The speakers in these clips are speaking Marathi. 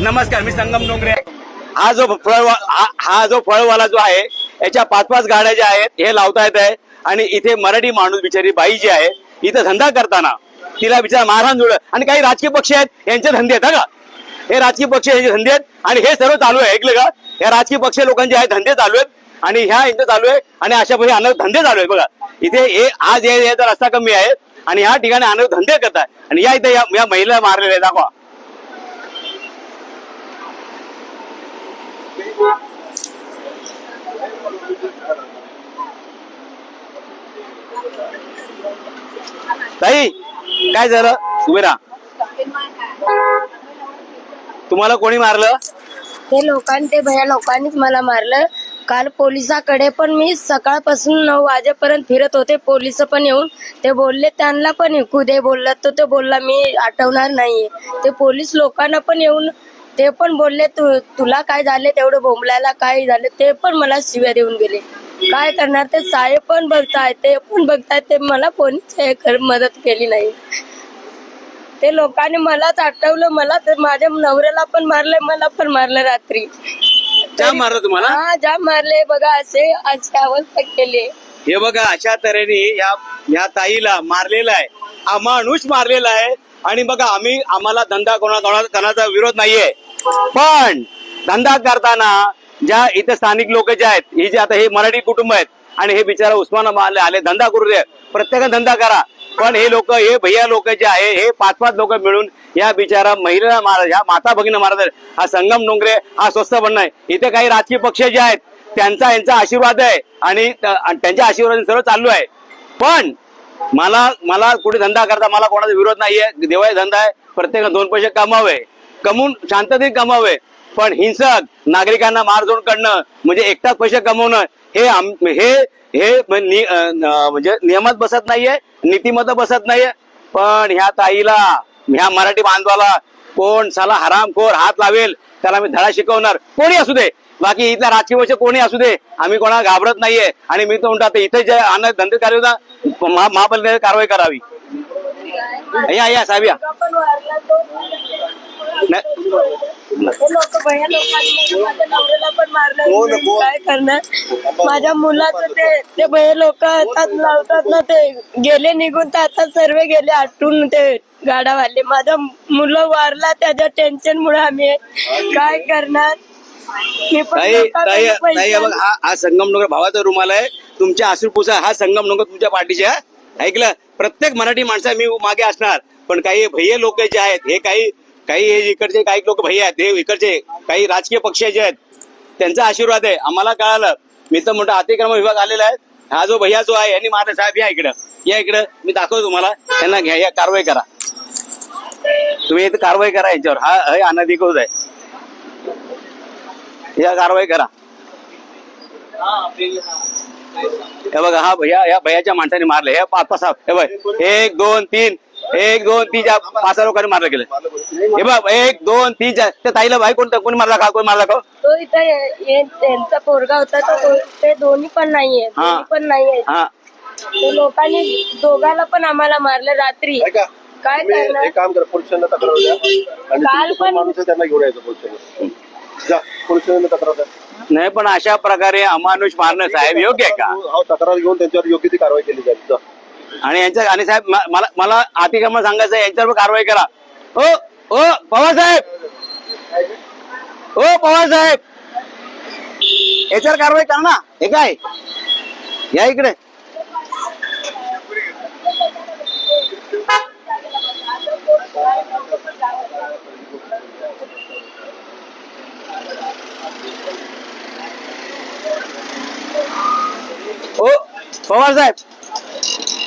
नमस्कार मी संगम डोंगरे. हा जो फळ हा जो फळवाला जो आहे याच्या पाच पाच गाड्या ज्या आहेत हे लावता येत आहे. आणि इथे मराठी माणूस बिचारी बाई जी आहे इथं धंदा करताना तिला बिचारा मारहाण जुळ आणि काही राजकीय पक्ष आहेत यांचे धंदे आहेत का? हे राजकीय पक्ष यांचे धंदे आहेत आणि हे सर्व चालू आहे ऐकलं का? या राजकीय पक्ष लोकांचे आहेत धंदे चालू आहेत आणि ह्या यांचे चालू आहे आणि अशा पद्धतीने अनेक धंदे चालू आहेत बघा. इथे हे आज हे याचा रस्ता कमी आहे आणि ह्या ठिकाणी अनेक धंदे करतात आणि या इथे या या महिला मारलेल्या आहेत दाखवा. ताई काय झालं? उभे राहा. तुम्हाला कोणी मारलं? ते लोकांनी ते भया लोकांनीच मला मारलं. काल पोलिसाकडे पण मी सकाळपासून नऊ वाजेपर्यंत फिरत होते. पोलीस पण येऊन ते बोलले त्यांना पण ऐकू दे बोलला. तर ते बोलला मी आठवणार नाहीये. ते पोलीस लोकांना पण येऊन ते पण बोलले तू तुला काय झाले? तेवढं बोंबलायला काय झाले? ते पण मला शिव्या देऊन गेले. काय करणार? ते साहेब पण बघतायत ते पण बघतायत ते मला कोणीच हे मदत केली नाही. ते लोकांनी मलाच आठवलं मला तर माझ्या नवऱ्याला पण मारलंय मला पण मारलं रात्री. जाम मारलं तुम्हाला? हा जाम मारले बघा असे अशी अवस्था केली. हे बघा अशा तऱ्हेने या या ताईला मारलेला आहे. अमानुष मारलेला आहे. आणि बघा आम्ही आम्हाला धंदा कोणा- कोणाचा विरोध नाहीये. पण धंदा करताना ज्या इथे स्थानिक लोक जे आहेत ही जे आता हे मराठी कुटुंब आहेत आणि हे बिचारा उस्मानाबाद आले धंदा करू दे प्रत्येकाने धंदा करा. पण हे लोक हे भैया लोक जे आहे हे पाच पाच लोक मिळून या बिचारा महिला महाराज ह्या माता भगिनी महाराज हा संगम डोंगरे हा स्वस्त पण आहे. इथे काही राजकीय पक्ष जे आहेत त्यांचा यांचा आशीर्वाद आहे आणि त्यांच्या आशीर्वादाने सर्व चालू आहे. पण मला मला कुठे धंदा करता मला कोणाचा विरोध नाहीये. देवाचा धंदा आहे प्रत्येकाने दोन पैसे कमावे. कमवून शांततेत कमावे. पण हिंसक नागरिकांना मारझोड करणं म्हणजे एकटाच पैसे कमवणं हे आम- हे हे म्हणजे नियमात बसत नाहीये नीतिमत बसत नाहीये. पण ह्या ताईला ह्या मराठी बांधवाला कोण साला हरामखोर हात लावेल त्याला मी धडा शिकवणार कोणी असू दे. बाकी इथला राजकीय वर्ष कोणी असू दे. आम्ही कोणाला घाबरत नाहीये. आणि मी तो म्हणतो आता इथे जे अन्न धंदे कार्य होता महा- महापालिकेने कारवाई करावी. या या साहेब या. काय करणार? माझ्या मुलाचं ते ते भया लोक हातात लावतात ना ते. गेले निघून तर आता सर्व गेले आटून ते गाडावाले. माझा मुलं वारला त्याच्या टेन्शन मुळे आम्ही काय करणार? मी पण ताई लोकांकडे ताई पैसे ताई हे बघ हा हा संगमनगर भावाचा रुमाल आहे तुमच्या अश्रुपुसा हा संगमनगर तुमच्या पाठीचे आहे. ऐकलं? प्रत्येक मराठी माणसा मी मागे असणार. पण काही भैये लोक जे आहेत हे काही काही हे इकडचे काही लोक भाई आहेत हे इकडचे काही राजकीय पक्ष जे आहेत त्यांचा आशीर्वाद आहे. आम्हाला कळालं. मी तर म्हणतो अतिक्रमण विभाग आलेला आहे. हा जो भैया जो आहे यांनी माझा साहेब या इकडं. या इकडं. मी दाखवतो तुम्हाला. त्यांना घ्या या कारवाई करा. तुम्ही इथं कारवाई करा यांच्यावर. हा हे अनधिकृत आहे. या कारवाई करा. हे बघा हा भैया या भैयाच्या माणसाने मारले. हे पाच पाच हे बघ. एक दोन तीन. एक दोन तीन चार पाच सहा लोकांनी मारलं गेलं. हे बघ एक दोन तीन चार. त्या ताईला भाई कोणतं? कोणी मारला का? कोणी मारला का? तो इथं त्यांचा पोरगा होता तो- ते दोन्ही पण नाहीये हा. दोन्ही पण नाहीये. हा. ते लोकांनी दोघांना पण आम्हाला मारलं रात्री. ऐका काय तुम्ही करणार? एक काम करा पोलीस स्टेशनला तक्रार द्या. आणि काल तुमचा पण- माणूस आहे त्यांना घेऊन यायचं जा स्टेशनला तक्रार द्या. नाही पण अशा प्रकारे अमानुष मारणं साहेब योग्य आहे का? हो तक्रार घेऊन त्यांच्यावर योग्य ती कारवाई केली जाईल. जा. आणि यांच्या आणि साहेब मला मला अतिक्रमण सांगायचं यांच्यावर कारवाई करा. ओ ओ पवार साहेब! ओ पवार साहेब! याच्यावर कारवाई करा ना. हे काय? या इकडे. ओ पवार साहेब!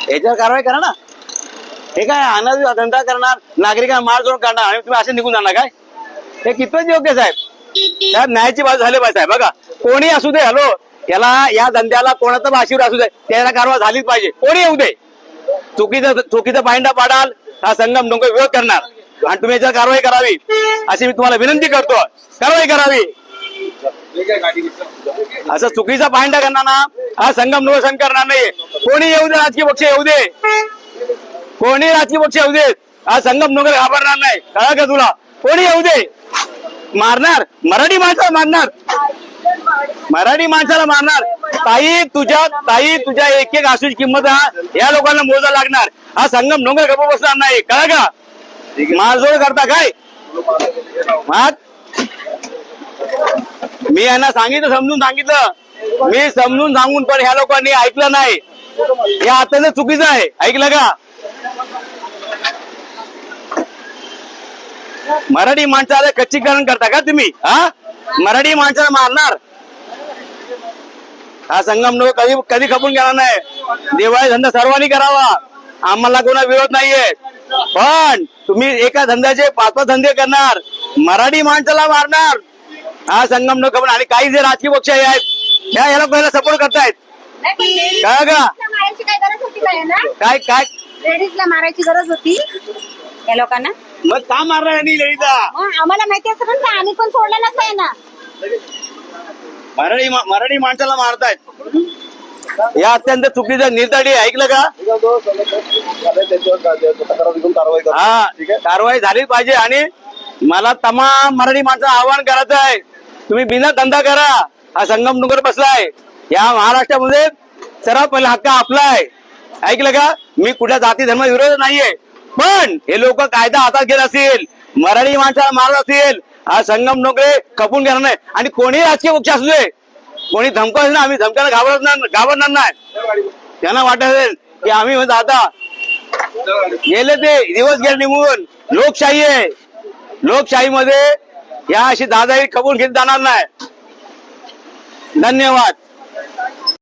याच्यावर कारवाई करा ना. हे काय अनाज धंदा करणार नागरिकांना मारझोड करणार आणि तुम्ही असे निघून जाणार काय? हे कितपत योग्य साहेब? साहेब न्यायाची बाजू झाली पाहिजे साहेब बघा. कोणी असू दे हॅलो. याला या धंद्याला कोणाचा पण आशीर्वाद असू दे त्याला कारवाई झालीच पाहिजे. कोणी येऊ दे. चुकीचं चुकीचा पाहिंडा पाडाल हा संगम डोंगर विरोध करणार. आणि तुम्ही याच्यावर कारवाई करावी. अशी मी तुम्हाला विनंती करतो कारवाई करावी. असं चुकीचा पायंडा करणार ना हा संगम निवसन करणार नाही. कोणी येऊ दे राजकीय पक्ष येऊ दे. कोणी राजकीय पक्ष येऊ दे हा संगम नगर घाबरणार नाही. कळा का तुला? कोणी येऊ दे. मारणार. मराठी माणसाला मारणार. मराठी माणसाला मारणार. ताई तुझ्या ताई तुझ्या एक एक आसूची किंमत हा या लोकांना मोजा लागणार. हा संगम डोंगर गप्प बसणार नाही. कळा का? मारजोड करता काय? मी यांना सांगितलं समजून सांगितलं. मी समजून सांगून पण ह्या लोकांनी ऐकलं नाही. हे अत्यंत चुकीचं आहे. ऐकलं का? मराठी माणसाला कच्चीकरण करता का तुम्ही? हा? मराठी माणसाला मारणार? हा संगम नको कधी कधी खपून गेला नाही. दिवाळी धंदा सर्वांनी करावा. आम्हाला कोणा विरोध नाहीये. पण तुम्ही एका धंद्याचे पाच पाच धंदे करणार. मराठी माणसाला मारणार. हा संगम नको खपून आणि काही जे राजकीय पक्ष हे आहेत त्या याला पहिला सपोर्ट करतायत. काय का? मारायची काय गरज होती काय ना काय काय? लेडीजला मारायची गरज होती या लोकांना? मग का मारणार यांनी ललिता? मग आम्हाला माहिती असं पण आम्ही पण सोडलं नसतंय ना मराठी मा- मराठी माणसाला मारतायत. या अत्यंत चुकीचं आहे. ऐकलं का? हा कारवाई झालीच पाहिजे आणि मला तमाम मराठी माणसं आवाहन करायचं आहे. तुम्ही बिना धंदा करा. हा संगम डोंगर बसलाय. या महाराष्ट्रामध्ये सर्वात पहिला हक्क आपला आहे. ऐकलं का? मी कुठल्या जाती धर्म विरोध नाहीये. पण हे लोक कायदा हातात घेत असेल मराठी माणसाला मारत असेल हा संगम डोंगरे खपून घेणार नाही. आणि कोणी राजकीय पक्ष असू दे कोणी धमकावलं ना आम्ही धमकायला घाबरत घाबरणार नाही. त्यांना वाटत असेल की आम्ही म्हणजे आता गेले ते दिवस गेले निघून. लोकशाही आहे. लोकशाहीमध्ये या अशी दादाही कबूल घेत जाणार नाही. धन्यवाद.